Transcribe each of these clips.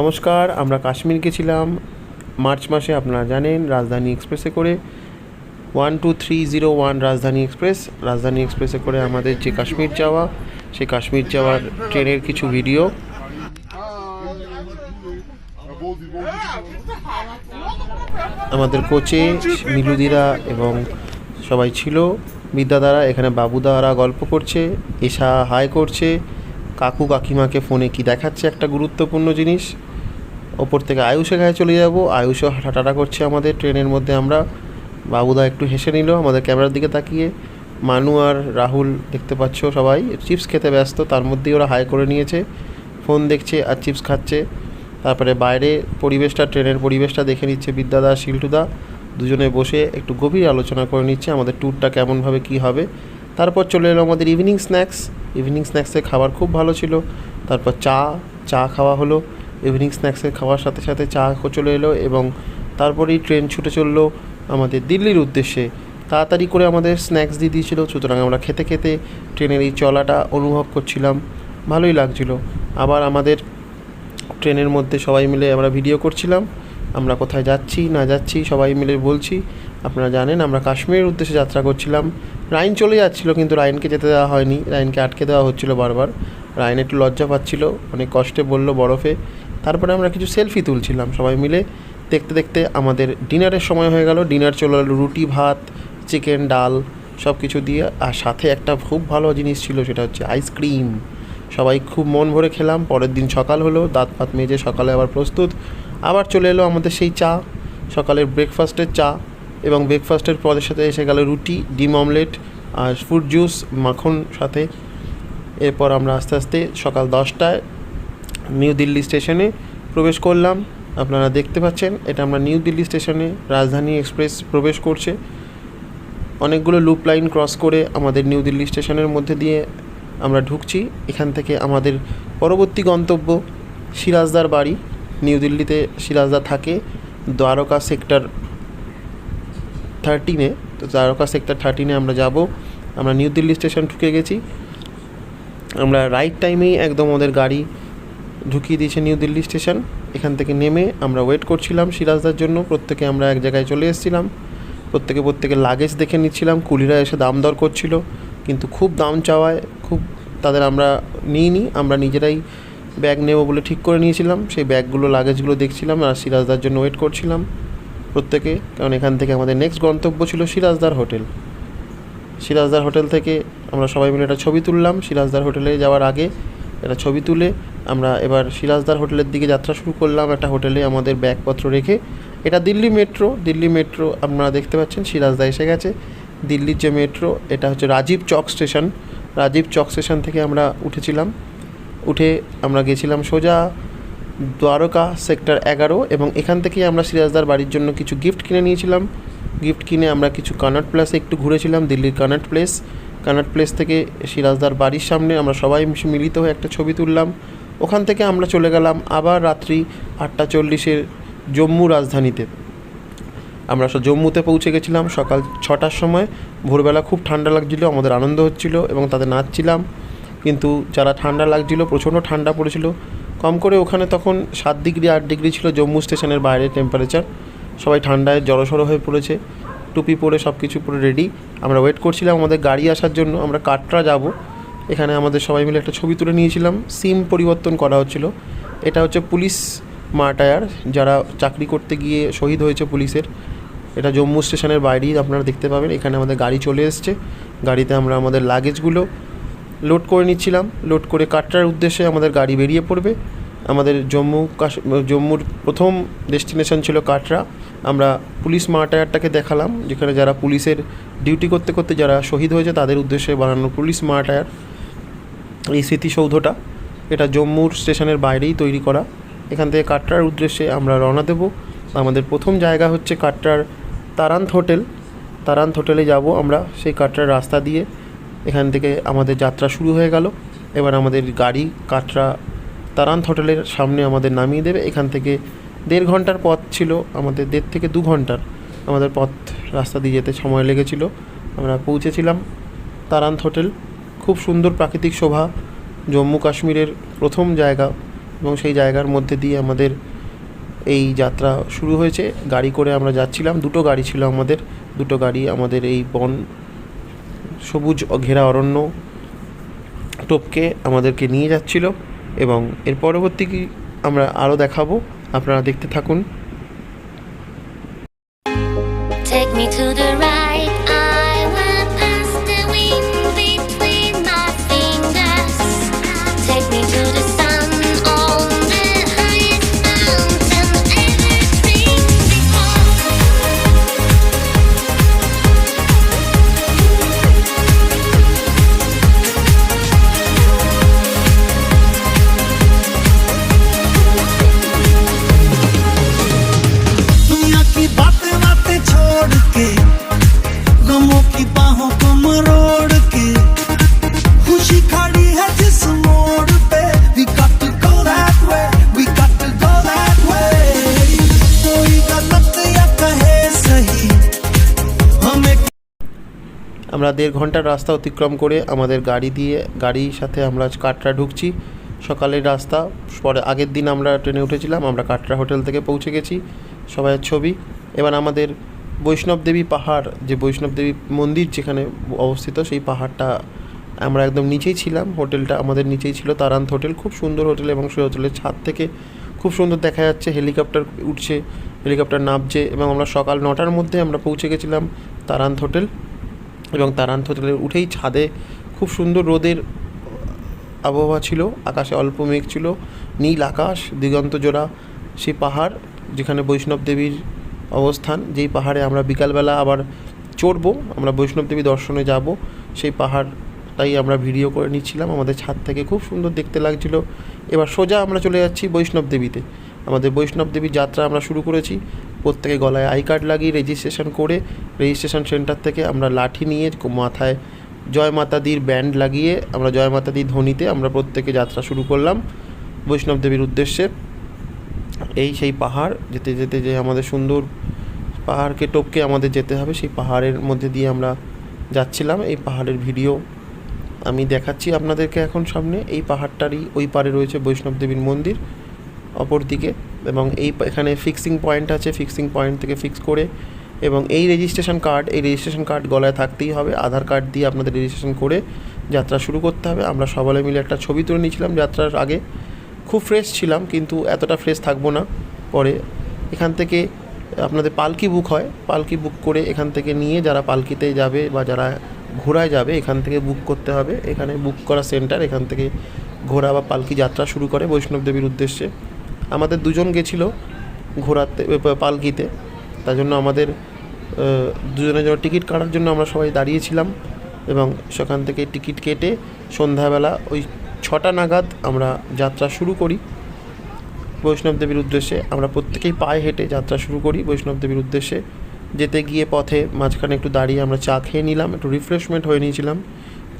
নমস্কার, আমরা কাশ্মীর গেছিলাম মার্চ মাসে আপনারা জানেন, রাজধানী এক্সপ্রেসে করে one two three zero one Rajdhani express. Rajdhani এক্সপ্রেসে করে আমাদের যে কাশ্মীর যাওয়া, সেই কাশ্মীর যাওয়ার ট্রেনের কিছু ভিডিও। আমাদের কোচে মিলুদিরা এবং সবাই ছিল। বিদ্যাদারা এখানে বাবুদারা গল্প করছে, এশা হাই করছে। কাকু কাকিমাকে ফোনে কি দেখাচ্ছে একটা গুরুত্বপূর্ণ জিনিস? ওপর থেকে আয়ুষের গায়ে চলে যাব। আয়ুষও হাঁটাটা করছে আমাদের ট্রেনের মধ্যে। আমরা বাবুদা একটু হেসে নিল, আমাদের ক্যামেরার দিকে তাকিয়ে। মানু আর রাহুল দেখতে পাচ্ছ সবাই। চিপস খেতে ব্যস্ত, তার মধ্যেই ওরা হাই করে নিয়েছে। ফোন দেখছে আর চিপস খাচ্ছে। তারপরে বাইরে পরিবেশটা, ট্রেনের পরিবেশটা দেখে নিচ্ছে বিদ্যাদা, শিল্টুদা। দুজনে বসে একটু গভীর আলোচনা করে নিচ্ছে। আমাদের ট্যুরটা কেমনভাবে কী হবে? তারপর চলে এলো আমাদের ইভিনিং স্ন্যাক্স ইভিনিং স্ন্যাক্সের খাবার খুব ভালো ছিল। তারপর চা চা খাওয়া হলো। ইভিনিং স্ন্যাক্সের খাওয়ার সাথে সাথে চা চলে এলো এবং তারপরেই ট্রেন ছুটে চলল আমাদের দিল্লির উদ্দেশ্যে। তাড়াতাড়ি করে আমাদের স্ন্যাক্স দিয়ে দিয়েছিল। সুতরাং আমরা খেতে খেতে ট্রেনের এই চলাটা অনুভব করছিলাম। ভালোই লাগছিল। আবার আমাদের ট্রেনের মধ্যে সবাই মিলে আমরা ভিডিও করছিলাম। আমরা কোথায় যাচ্ছি, না যাচ্ছি, সবাই মিলে বলছি। আপনারা জানেন, আমরা কাশ্মীরের উদ্দেশ্যে যাত্রা করছিলাম। রাইন চলে যাচ্ছিল, কিন্তু রাইনকে যেতে দেওয়া হয়নি। রাইনকে আটকে দেওয়া হচ্ছিল বারবার। রাইন একটু লজ্জা পাচ্ছিল, অনেক কষ্টে বলল বরফে। তারপরে আমরা কিছু সেলফি তুলছিলাম সবাই মিলে। দেখতে দেখতে আমাদের ডিনারের সময় হয়ে গেল। ডিনার চলে এলো রুটি, ভাত, চিকেন, ডাল সব কিছু দিয়ে। আর সাথে একটা খুব ভালো জিনিস ছিল, সেটা হচ্ছে আইসক্রিম। সবাই খুব মন ভরে খেলাম। পরের দিন সকাল হলো, দাঁত ফাত মেজে সকালে আবার প্রস্তুত। আবার চলে এলো আমাদের সেই চা, সকালের ব্রেকফাস্টের চা এবং ব্রেকফাস্টের পদের সাথে এসে গেল রুটি, ডিম অমলেট আর ফ্রুট জুস মাখন সাথে। এরপর আমরা আস্তে আস্তে সকাল দশটায় নিউ দিল্লি স্টেশনে প্রবেশ করলাম। আপনারা দেখতে পাচ্ছেন, এটা আমরা নিউ দিল্লি স্টেশনে রাজধানী এক্সপ্রেস প্রবেশ করছে। অনেকগুলো লুপ লাইন ক্রস করে আমাদের নিউ দিল্লি স্টেশনের মধ্যে দিয়ে আমরা ঢুকছি। এখান থেকে আমাদের পরবর্তী গন্তব্য সিরাজদার বাড়ি। নিউ দিল্লিতে সিরাজদা থাকে, দ্বারকা সেক্টর থার্টিনে তো দ্বারকা সেক্টর থার্টিনে আমরা যাব। আমরা নিউ দিল্লি স্টেশন ঢুকে গেছি। আমরা রাইট টাইমেই একদম ওদের গাড়ি ঢুকিয়ে দিয়েছে নিউ দিল্লি স্টেশন। এখান থেকে নেমে আমরা ওয়েট করছিলাম সিরাজদার জন্য। প্রত্যেকে আমরা এক জায়গায় চলে এসেছিলাম। প্রত্যেকে প্রত্যেকে লাগেজ দেখে নিচ্ছিলাম। কুলিরা এসে দাম দর করছিল। কিন্তু খুব দাম চাওয়ায়, খুব তাদের আমরা নিইনি। আমরা নিজেরাই ব্যাগ নেব বলে ঠিক করে নিয়েছিলাম। সেই ব্যাগগুলো লাগেজগুলো দেখছিলাম আর সিরাজদার জন্য ওয়েট করছিলাম প্রত্যেকে, কারণ এখান থেকে আমাদের নেক্সট গন্তব্য ছিল সিরাজদার হোটেল। সিরাজদার হোটেল থেকে আমরা সবাই মিলে একটা ছবি তুললাম। সিরাজদার হোটেলে যাওয়ার আগে একটা ছবি তুলে আমরা এবার সিরাজদার হোটেলের দিকে যাত্রা শুরু করলাম। একটা হোটেলে আমাদের ব্যাগপত্র রেখে, এটা দিল্লি মেট্রো। দিল্লি মেট্রো আপনারা দেখতে পাচ্ছেন, সিরাজদা এসে গেছে। দিল্লির যে মেট্রো, এটা হচ্ছে রাজীব চক স্টেশন। রাজীব চক স্টেশন থেকে আমরা উঠেছিলাম। উঠে আমরা গেছিলাম সোজা দ্বারকা সেক্টর এগারো এবং এখান থেকেই আমরা সিরাজদার বাড়ির জন্য কিছু গিফট কিনে নিয়েছিলাম। গিফট কিনে আমরা কিছু কানাট প্লেসে একটু ঘুরেছিলাম, দিল্লির কানাট প্লেস কানাট প্লেস থেকে সিরাজদার বাড়ির সামনে আমরা সবাই মিলিত হয়ে একটা ছবি তুললাম। ওখান থেকে আমরা চলে গেলাম আবার রাত্রি আটটা চল্লিশের জম্মু রাজধানীতে। আমরা জম্মুতে পৌঁছে গেছিলাম সকাল ছটার সময়। ভোরবেলা খুব ঠান্ডা লাগছিল, আমাদের আনন্দ হচ্ছিল এবং তাদের নাচছিলাম। কিন্তু যারা ঠান্ডা লাগছিল, প্রচণ্ড ঠান্ডা পড়েছিল, কম করে ওখানে তখন সাত ডিগ্রি, আট ডিগ্রি ছিল জম্মু স্টেশনের বাইরে টেম্পারেচার সবাই ঠান্ডায় জড়সড়ো হয়ে পড়েছে, টুপি পরে সব কিছু পুরো রেডি আমরা ওয়েট করছিলাম আমাদের গাড়ি আসার জন্য, আমরা কাটরা যাব। এখানে আমাদের সবাই মিলে একটা ছবি তুলে নিয়েছিলাম সিম পরিবর্তন করা হচ্ছিল। এটা হচ্ছে পুলিশ মার্টায়ার যারা চাকরি করতে গিয়ে শহীদ হয়েছে পুলিশের। এটা জম্মু স্টেশনের বাইরেই আপনারা দেখতে পাবেন। এখানে আমাদের গাড়ি চলে এসছে। গাড়িতে আমরা আমাদের লাগেজগুলো লোড করে নিচ্ছিলাম। লোড করে কাটরার উদ্দেশ্যে আমাদের গাড়ি বেরিয়ে পড়বে। আমাদের জম্মু কাশ, জম্মুর প্রথম ডেস্টিনেশন ছিল কাটরা। আমরা পুলিশ মার্টায়ারটাকে দেখালাম, যেখানে যারা পুলিশের ডিউটি করতে করতে যারা শহীদ হয়েছে, তাদের উদ্দেশ্যে বানানো পুলিশ মার্টায়ার। এই স্মৃতিসৌধটা, এটা জম্মুর স্টেশনের বাইরেই তৈরি করা। এখান থেকে কাটরার উদ্দেশ্যে আমরা রওনা দেব। আমাদের প্রথম জায়গা হচ্ছে কাটরার তারান্ত হোটেল। তারান্ত হোটেলে যাব আমরা, সেই কাটরার রাস্তা দিয়ে। এখান থেকে আমাদের যাত্রা শুরু হয়ে গেল। এবার আমাদের গাড়ি, কাটরা তারান্ত হোটেলের সামনে আমাদের নামিয়ে দেবে। এখান থেকে দেড় ঘণ্টার পথ ছিল, আমাদের দেড় থেকে দু ঘণ্টার। আমাদের পথ, রাস্তা দিয়ে যেতে সময় লেগেছিল। আমরা পৌঁছেছিলাম তারান্ত হোটেল। খুব সুন্দর প্রাকৃতিক শোভা, জম্মু কাশ্মীরের প্রথম জায়গা এবং সেই জায়গার মধ্যে দিয়ে আমাদের এই যাত্রা শুরু হয়েছে। গাড়ি করে আমরা যাচ্ছিলাম। দুটো গাড়ি ছিল আমাদের। দুটো গাড়ি আমাদের এই বন সবুজ ঘেরা অরণ্য টোপকে আমাদেরকে নিয়ে যাচ্ছিল এবং এর পরবর্তী আমরা আরও দেখাবো, আপনারা দেখতে থাকুন Take me to the right. আমরা দেড় ঘণ্টার রাস্তা অতিক্রম করে আমাদের গাড়ি দিয়ে, গাড়ির সাথে আমরা কাটরা ঢুকছি। সকালের রাস্তা, পরে আগের দিন আমরা ট্রেনে উঠেছিলাম, আমরা কাটরা হোটেল থেকে পৌঁছে গেছি, সবাইয়ের ছবি। এবার আমাদের বৈষ্ণব দেবী পাহাড়, যে বৈষ্ণব দেবী মন্দির যেখানে অবস্থিত, সেই পাহাড়টা আমরা একদম নিচেই ছিলাম। হোটেলটা আমাদের নিচেই ছিল তারান্ত হোটেল। খুব সুন্দর হোটেল এবং সেই হোটেলের ছাদ থেকে খুব সুন্দর দেখা যাচ্ছে, হেলিকপ্টার উঠছে, হেলিকপ্টার নামছে এবং আমরা সকাল নটার মধ্যে আমরা পৌঁছে গেছিলাম তারান্ত হোটেল। এবং তারান্ত হোটেলে উঠেই ছাদে খুব সুন্দর রোদের আবহাওয়া ছিল, আকাশে অল্প মেঘ ছিল, নীল আকাশ, দিগন্ত জোড়া সেই পাহাড় যেখানে বৈষ্ণব দেবীর অবস্থান, যেই পাহাড়ে আমরা বিকালবেলা আবার চড়বো, আমরা বৈষ্ণব দেবী দর্শনে যাব, সেই পাহাড়টাই আমরা ভিডিও করে নিচ্ছিলাম, আমাদের ছাদ থেকে খুব সুন্দর দেখতে লাগছিল। এবার সোজা আমরা চলে যাচ্ছি বৈষ্ণব দেবীতে। আমাদের বৈষ্ণব দেবীর যাত্রা আমরা শুরু করেছি। প্রত্যেকে গলায় আই কার্ড লাগিয়ে রেজিস্ট্রেশন করে রেজিস্ট্রেশন সেন্টার থেকে আমরা লাঠি নিয়ে মাথায় জয় মাতা দির ব্যান্ড লাগিয়ে আমরা জয় মাতা দির ধ্বনিতে আমরা প্রত্যেকে যাত্রা শুরু করলাম বৈষ্ণব দেবীর উদ্দেশ্যে। এই সেই পাহাড়, যেতে যেতে যে আমাদের সুন্দর পাহাড়কে টপকে আমাদের যেতে হবে, সেই পাহাড়ের মধ্যে দিয়ে আমরা যাচ্ছিলাম। এই পাহাড়ের ভিডিও আমি দেখাচ্ছি আপনাদেরকে এখন সামনে। এই পাহাড়টারই ওই পারে রয়েছে বৈষ্ণব দেবীর মন্দির। অপর দিকে এবং এই এখানে ফিক্সিং পয়েন্ট আছে ফিক্সিং পয়েন্ট থেকে ফিক্স করে এবং এই রেজিস্ট্রেশন কার্ড এই রেজিস্ট্রেশন কার্ড গলায় থাকতেই হবে। আধার কার্ড দিয়ে আপনাদের রেজিস্ট্রেশন করে যাত্রা শুরু করতে হবে। আমরা সবাই মিলে একটা ছবি তুলে নিয়েছিলাম যাত্রার আগে। খুব ফ্রেশ ছিলাম, কিন্তু এতটা ফ্রেশ থাকব না পরে। এখান থেকে আপনাদের পালকি বুক হয়। পালকি বুক করে এখান থেকে নিয়ে যারা পালকিতে যাবে বা যারা ঘোড়ায় যাবে, এখান থেকে বুক করতে হবে। এখানে বুক করা সেন্টার এখান থেকে ঘোড়া বা পালকি যাত্রা শুরু করে বৈষ্ণব দেবীর উদ্দেশ্যে। আমাদের দুজন গেছিল ঘোরাতে পালকিতে তার জন্য আমাদের দুজনের জন্য টিকিট কাটার জন্য আমরা সবাই দাঁড়িয়েছিলাম এবং সেখান থেকে টিকিট কেটে সন্ধ্যাবেলা ওই ছটা নাগাদ আমরা যাত্রা শুরু করি। বৈষ্ণব দেবীর উদ্দেশ্যে আমরা প্রত্যেকেই পায়ে হেঁটে যাত্রা শুরু করি। বৈষ্ণব দেবীর উদ্দেশ্যে যেতে গিয়ে পথে মাঝখানে একটু দাঁড়িয়ে আমরা চা খেয়ে নিলাম, একটু রিফ্রেশমেন্ট হয়ে নিয়েছিলাম।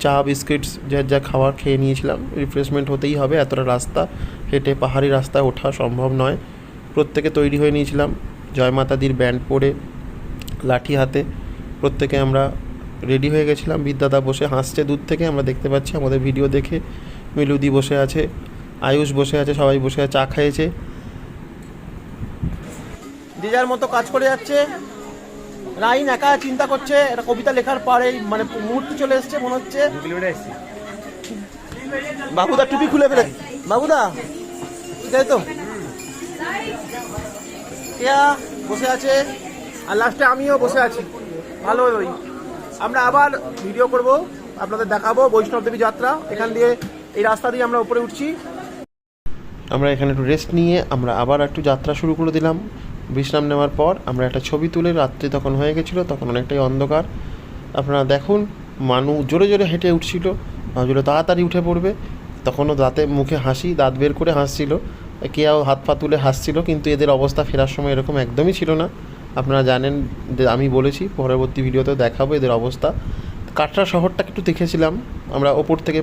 চা, বিস্কিটস, যা যা খাবার খেয়ে নিয়েছিলাম। রিফ্রেশমেন্ট হতেই হবে, এতটা রাস্তা। হেঁটে পাহাড়ি রাস্তায় ওঠা সম্ভব নয়। প্রত্যেকে তৈরি হয়ে নিয়েছিলাম। জয় মাতাদির ব্যান্ড পরে, লাঠি হাতে। প্রত্যেকে আমরা রেডি হয়ে গেছিলাম। বিদ্যাদা বসে হাসছে দূর থেকে। আমরা দেখতে পাচ্ছি আমাদের ভিডিও দেখে মিলুদি বসে আছে, আয়ুষ বসে আছে, সবাই বসে চা খাইয়েছে যে যার মতো কাজ করে যাচ্ছে। রাইন একা চিন্তা করছে, একটা কবিতা লেখার পরে মানে মুহূর্তে চলে এসছে, মনে হচ্ছে। বাবুদা টুপি খুলে ফেলে। বাবুদা তাই তো? বসে আছে, আর লাস্টে আমিও বসে আছি। ভালো ওই আমরা আবার ভিডিও করব, আপনাদের দেখাবো বৈষ্ণব দেবী যাত্রা। এখান দিয়ে এই রাস্তা দিয়ে আমরা উপরে উঠছি। আমরা এখানে একটু রেস্ট নিয়ে আমরা আবার একটু যাত্রা শুরু করে দিলাম। বিশ্রাম নেওয়ার পর আমরা একটা ছবি তুলে রাত্রি তখন হয়ে গেছিল, তখন অনেকটাই অন্ধকার। আপনারা দেখুন, মানু জোরে জোরে হেঁটে উঠছিল ভাবছিল তাড়াতাড়ি উঠে পড়বে। তখনও দাঁতে মুখে হাসি, দাঁত বের করে হাসছিল। কেউ হাত পা তুলে হাসছিল, কিন্তু এদের অবস্থা ফেরার সময় এরকম একদমই ছিল না। আপনারা জানেন আমি বলেছি, পরবর্তী ভিডিওতে দেখাবো এদের অবস্থা। কাটরা শহরটাকে একটু দেখেছিলাম, আমরা ওপর থেকে